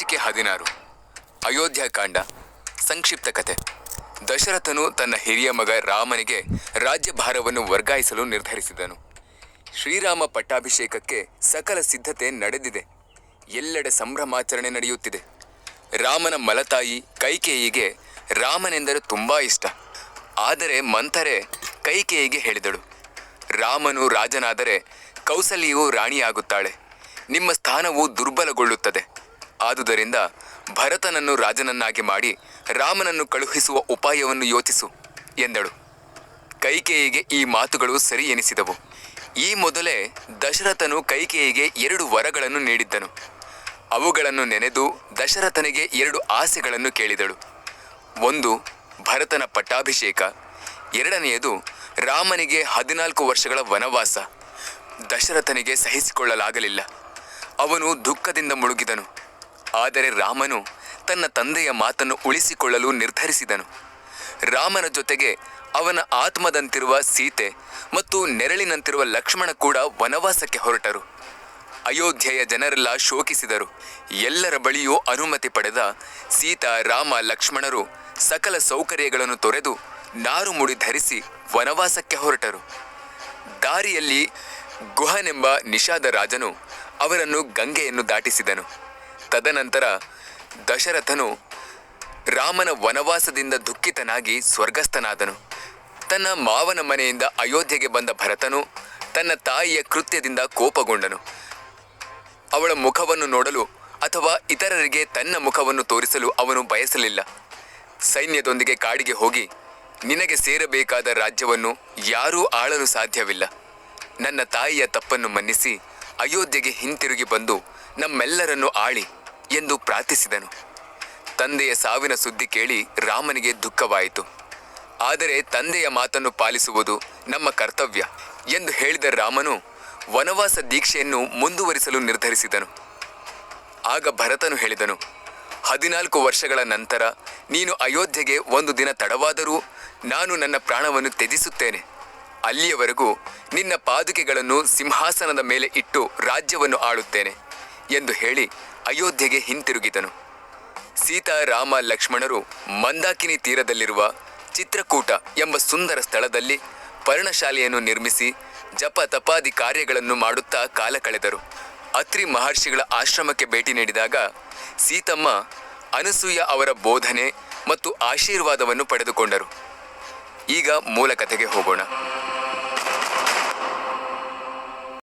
ಹದಿನಾರು. ಅಯೋಧ್ಯಾಕಾಂಡ ಸಂಕ್ಷಿಪ್ತ ಕತೆ. ದಶರಥನು ತನ್ನ ಹಿರಿಯ ಮಗ ರಾಮನಿಗೆ ರಾಜ್ಯಭಾರವನ್ನು ವರ್ಗಾಯಿಸಲು ನಿರ್ಧರಿಸಿದನು. ಶ್ರೀರಾಮ ಪಟ್ಟಾಭಿಷೇಕಕ್ಕೆ ಸಕಲ ಸಿದ್ಧತೆ ನಡೆದಿದೆ. ಎಲ್ಲೆಡೆ ಸಂಭ್ರಮಾಚರಣೆ ನಡೆಯುತ್ತಿದೆ. ರಾಮನ ಮಲತಾಯಿ ಕೈಕೇಯಿಗೆ ರಾಮನೆಂದರೆ ತುಂಬಾ ಇಷ್ಟ. ಆದರೆ ಮಂಥರೆ ಕೈಕೇಯಿಗೆ ಹೇಳಿದಳು. ರಾಮನು ರಾಜನಾದರೆ ಕೌಸಲ್ಯವು ರಾಣಿಯಾಗುತ್ತಾಳೆ. ನಿಮ್ಮ ಸ್ಥಾನವು ದುರ್ಬಲಗೊಳ್ಳುತ್ತದೆ. ಆದುದರಿಂದ ಭರತನನ್ನು ರಾಜನನ್ನಾಗಿ ಮಾಡಿ ರಾಮನನ್ನು ಕಳುಹಿಸುವ ಉಪಾಯವನ್ನು ಯೋಚಿಸು, ಎಂದಳು. ಕೈಕೇಯಿಗೆ ಈ ಮಾತುಗಳು ಸರಿ ಎನಿಸಿದವು. ಈ ಮೊದಲೇ ದಶರಥನು ಕೈಕೇಯಿಗೆ ಎರಡು ವರಗಳನ್ನು ನೀಡಿದ್ದನು. ಅವುಗಳನ್ನು ನೆನೆದು ದಶರಥನಿಗೆ ಎರಡು ಆಸೆಗಳನ್ನು ಕೇಳಿದಳು. ಒಂದು, ಭರತನ ಪಟ್ಟಾಭಿಷೇಕ. ಎರಡನೆಯದು, ರಾಮನಿಗೆ ಹದಿನಾಲ್ಕು ವರ್ಷಗಳ ವನವಾಸ. ದಶರಥನಿಗೆ ಸಹಿಸಿಕೊಳ್ಳಲಾಗಲಿಲ್ಲ. ಅವನು ದುಃಖದಿಂದ ಮುಳುಗಿದನು. ಆದರೆ ರಾಮನು ತನ್ನ ತಂದೆಯ ಮಾತನ್ನು ಉಳಿಸಿಕೊಳ್ಳಲು ನಿರ್ಧರಿಸಿದನು. ರಾಮನ ಜೊತೆಗೆ ಅವನ ಆತ್ಮದಂತಿರುವ ಸೀತೆ ಮತ್ತು ನೆರಳಿನಂತಿರುವ ಲಕ್ಷ್ಮಣ ಕೂಡ ವನವಾಸಕ್ಕೆ ಹೊರಟರು. ಅಯೋಧ್ಯೆಯ ಜನರೆಲ್ಲ ಶೋಕಿಸಿದರು. ಎಲ್ಲರ ಬಳಿಯೂ ಅನುಮತಿ ಪಡೆದ ಸೀತಾ, ರಾಮ, ಲಕ್ಷ್ಮಣರು ಸಕಲ ಸೌಕರ್ಯಗಳನ್ನು ತೊರೆದು ನಾರು ಮುಡಿ ಧರಿಸಿ ವನವಾಸಕ್ಕೆ ಹೊರಟರು. ದಾರಿಯಲ್ಲಿ ಗುಹನೆಂಬ ನಿಷಾದ ರಾಜನು ಅವರನ್ನು ಗಂಗೆಯನ್ನು ದಾಟಿಸಿದನು. ತದನಂತರ ದಶರಥನು ರಾಮನ ವನವಾಸದಿಂದ ದುಃಖಿತನಾಗಿ ಸ್ವರ್ಗಸ್ಥನಾದನು. ತನ್ನ ಮಾವನ ಮನೆಯಿಂದ ಅಯೋಧ್ಯೆಗೆ ಬಂದ ಭರತನು ತನ್ನ ತಾಯಿಯ ಕೃತ್ಯದಿಂದ ಕೋಪಗೊಂಡನು. ಅವಳ ಮುಖವನ್ನು ನೋಡಲು ಅಥವಾ ಇತರರಿಗೆ ತನ್ನ ಮುಖವನ್ನು ತೋರಿಸಲು ಅವನು ಬಯಸಲಿಲ್ಲ. ಸೈನ್ಯದೊಂದಿಗೆ ಕಾಡಿಗೆ ಹೋಗಿ, ನಿನಗೆ ಸೇರಬೇಕಾದ ರಾಜ್ಯವನ್ನು ಯಾರೂ ಆಳಲು ಸಾಧ್ಯವಿಲ್ಲ. ನನ್ನ ತಾಯಿಯ ತಪ್ಪನ್ನು ಮನ್ನಿಸಿ ಅಯೋಧ್ಯೆಗೆ ಹಿಂತಿರುಗಿ ಬಂದು ನಮ್ಮೆಲ್ಲರನ್ನು ಆಳಿ. ಎಂದು ಪ್ರಾರ್ಥಿಸಿದನು. ತಂದೆಯ ಸಾವಿನ ಸುದ್ದಿ ಕೇಳಿ ರಾಮನಿಗೆ ದುಃಖವಾಯಿತು. ಆದರೆ ತಂದೆಯ ಮಾತನ್ನು ಪಾಲಿಸುವುದು ನಮ್ಮ ಕರ್ತವ್ಯ ಎಂದು ಹೇಳಿದ ರಾಮನು ವನವಾಸ ದೀಕ್ಷೆಯನ್ನು ಮುಂದುವರಿಸಲು ನಿರ್ಧರಿಸಿದನು. ಆಗ ಭರತನು ಹೇಳಿದನು, ಹದಿನಾಲ್ಕು ವರ್ಷಗಳ ನಂತರ ನೀನು ಅಯೋಧ್ಯೆಗೆ ಒಂದು ದಿನ ತಡವಾದರೂ ನಾನು ನನ್ನ ಪ್ರಾಣವನ್ನು ತ್ಯಜಿಸುತ್ತೇನೆ. ಅಲ್ಲಿಯವರೆಗೂ ನಿನ್ನ ಪಾದುಕೆಗಳನ್ನು ಸಿಂಹಾಸನದ ಮೇಲೆ ಇಟ್ಟು ರಾಜ್ಯವನ್ನು ಆಳುತ್ತೇನೆ ಎಂದು ಹೇಳಿ ಅಯೋಧ್ಯೆಗೆ ಹಿಂತಿರುಗಿದನು. ಸೀತಾ, ರಾಮ, ಲಕ್ಷ್ಮಣರು ಮಂದಾಕಿನಿ ತೀರದಲ್ಲಿರುವ ಚಿತ್ರಕೂಟ ಎಂಬ ಸುಂದರ ಸ್ಥಳದಲ್ಲಿ ಪರ್ಣಶಾಲೆಯನ್ನು ನಿರ್ಮಿಸಿ ಜಪ ತಪಾದಿ ಕಾರ್ಯಗಳನ್ನು ಮಾಡುತ್ತಾ ಕಾಲ ಕಳೆದರು. ಅತ್ರಿ ಮಹರ್ಷಿಗಳ ಆಶ್ರಮಕ್ಕೆ ಭೇಟಿ ನೀಡಿದಾಗ ಸೀತಮ್ಮ ಅನಸೂಯ ಅವರ ಬೋಧನೆ ಮತ್ತು ಆಶೀರ್ವಾದವನ್ನು ಪಡೆದುಕೊಂಡರು. ಈಗ ಮೂಲ ಕಥೆಗೆ ಹೋಗೋಣ.